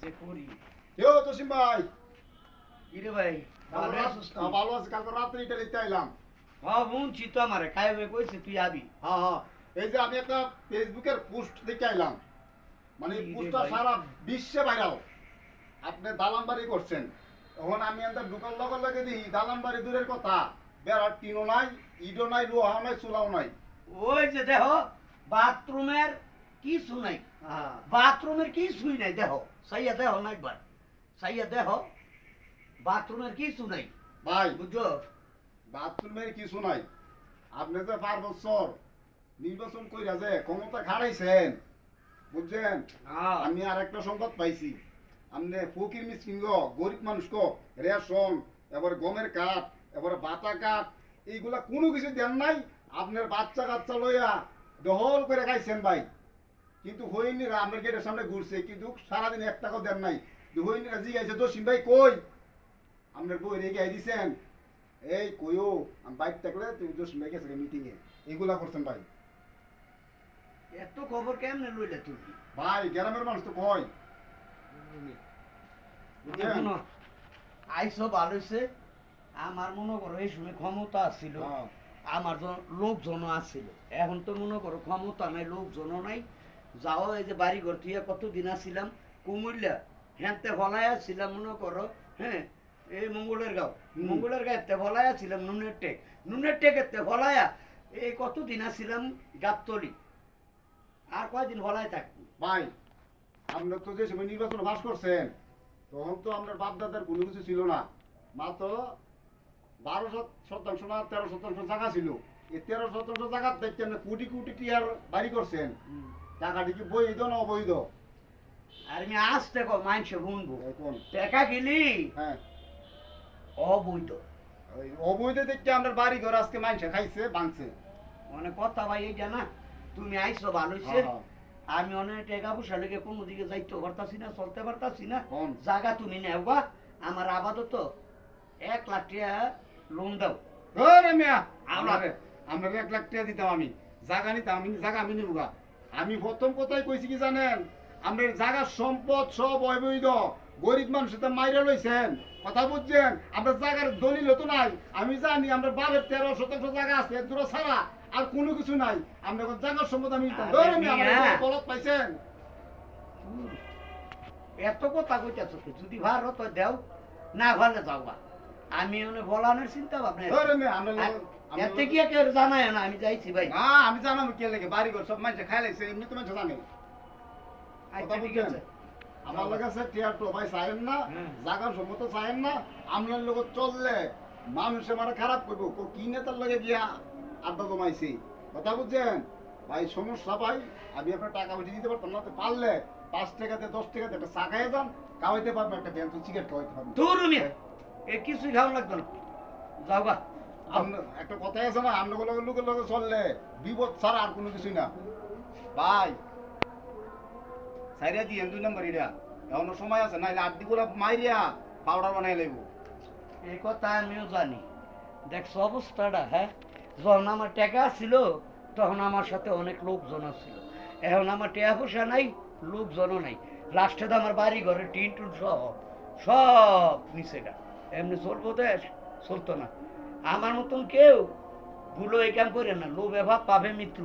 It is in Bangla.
যে করি। কেউ জসিম ভাই। কিরে ভাই ভালো তুই? হ্যাঁ, ভালো আছে কালকে রাত্রে এটা লিখতে আইলাম। হ্যাঁ শুনছি তো আমারে খাইবে কইছে তুই আবি। হ্যাঁ হ্যাঁ এই যে আমি একটা ফেসবুকের পোস্ট দেখে আইলাম। মানে পোস্টটা? সারা বিশ্বে ভাইরাল। আপনি দালান বাড়ি করছেন। তখন আমি একটা দোকান লগর লাগে দিই দালান বাড়ি দূরের কথা। বেড়ার টিনও নাই ইটও নাই লোহা নাই চুলাও নাই। ওই যে দেখো বাথরুমের কিছু নাই। হ্যাঁ বাথরুমের কিছুই নাই দেখো সাইয়া দেখো না একবার সাইয়া দেখো বাথরুমের কিছু নাই। ভাই বুঝছ? বাথরুমের কিছু নাই। আপনি যে পাঁচ বছর নির্বাচন কইরা যে ক্ষমতা খাড়াইছেন বুঝছেন? হ্যাঁ। আমি আর একটা সংবাদ পাইছি। আপনি ফকির মিসকিন গো গরিব মানুষ গো রেশন এবার গমের কাঠ এবার বাতা কাঠ এইগুলা কোনো কিছু দেন নাই। আপনার বাচ্চা কাচ্চা লইয়া দহল করে খাইছেন ভাই। কিন্তু হইনিরা আপনার গেটের সামনে ঘুরছে কিন্তু সারাদিন এক টাকাও দেন নাই। হইনিরা জিগাইছে জসিম ভাই কই? আপনার বই রেগে দিছেন। এই কইও আমি বাইক থাকলে তুমি জসিম ভাই গেছে মিটিংয়ে এগুলা করছেন ভাই। এত খবর কেমনে লইলে তুই ভাই গ্রামের মানুষ তো কয়? এখনও আইসো ভালো হইছে। আমার মনে করো এই সময় ক্ষমতা আছিল। হ্যাঁ। আমার জন- লোকজনও আছিল। এখন তো মনে করো ক্ষমতা নাই লোকজনও নাই। যাও এই যে বাড়ি ঘর তুই কতদিন আসছিলাম কুমিল্লা। হ্যাঁতে ফলাইয়া ছিলাম মনে করো হ্যাঁ এই মঙ্গলের গাঁও। মঙ্গলের গাঁতে ফলাইয়া ছিলাম নুনের টেক। নুনের টেকেতে ফলাইয়া এই কতদিন আসছিলাম গাবতলি? আর কয়দিন ফলাই থাকব ভাই আপনার তো যে সময় নির্বাচন পাস করছেন তখন তো আপনার বাপ দাদার কোনো কিছু ছিল না। মাত্র বারো শত- শতাংশ না তেরো শতাংশ জায়গা ছিল। এই তেরো জায়গা দেখতে আপনি কোটি কোটি টিয়ার বাড়ি করছেন। টাকাটি কি বৈধ না অবৈধ? আর আমি শুনব এখন টাকা গেলি হ্যাঁ। অবৈধ। অবৈধ দেখতে আপনার বাড়ি ঘর আজকে মানুষে খাইছে ভাঙছে। মানে কথা ভাই এইটা না তুমি আইসো ভালো হইছে। হ্যাঁ, হ্যাঁ। আমি অনেক টাকা পয়সা লেগে কোনো দিকে যাইতে পারতাছি না চলতে পারতাছি না? জায়গা তুমি নেওয়া আমার আপাতত এক লাখ টাকা লোন দাও। আমরা- আপনারে এক লাখ টাকা দিতাম আমি। জায়গা নিতাম আমি জায়গা আমি নিবগা আমি প্রথম কথাই কইছি কি জানেন? আপনার জায়গার সম্পদ সব অবৈধ। গরিব মানুষ তো মাইরে লইছেন। কথা বুঝছেন? আপনার জায়গার দলিল তো নাই। আমি জানি আমরা বারের তেরো শতাংশ জায়গা আছে দূরে ছাড়া আর কোনো কিছু নাই। আমরা এখন জায়গার সম্পদ আমি। আমার বলত পাইছেন। এত কথা কইতেছ যদি ভার তো দেও না ভালে যাও বা। আমি অনেক বলানোর চিন্তা ভাবনা ধরে আমরা আমরা এতে কি জানায় না আমি যাইছি ভাই। না আমি জানাম কে লেগে বাড়ি ঘর সব মানুষ খাই লাগছে এমনি তো মানুষ জানে আচ্ছা ঠিক আছে। আমার লোক আছে টিয়ার তো ভাই চাইেন না হুম। জাগার সম্মত চাইেন না আপনার লোক চললে মানুষে মানে খারাপ করব। কো কি নেতার লগে গিয়া আড্ডা জমাইছি? কথা বুঝছেন? ভাই সমস্যা ভাই আমি আপনার টাকা বেশি দিতে পারতাম না তো পারলে পাঁচ টাকাতে দশ টাকাতে একটা চা খাইয়ে যান খাওয়াইতে পারবেন একটা ব্যাংক সিগারেট খাওয়াইতে মিয়া এ কিছুই খাওয়া লাগবে না। যাও গা। একটা কথাই আছে না লগে লোকের লগে চললে বিপদ ছাড়া আর কোনো কিছুই না। ভাই সাইরা দিয়েন দুই নম্বর এখনও সময় আছে নাইলে আট দিগুলা মাইরিয়া পাউডার বানাই লাগব এই কথা আমিও জানি। দেখছ অবস্থাটা হ্যাঁ? যখন আমার টাকা ছিল তখন আমার সাথে অনেক লোকজন ছিল এখন আমার টাকা পয়সা নাই লোকজনও নাই। লাস্টে তো আমার বাড়ি ঘরে টিন টুন সহ সব নিচে গা। এমনি চলবো দেশ চলতো না। আমার মতন কেউ ভুলো এই কাম করে না। লোভে ভাব পাবে মৃত্যু।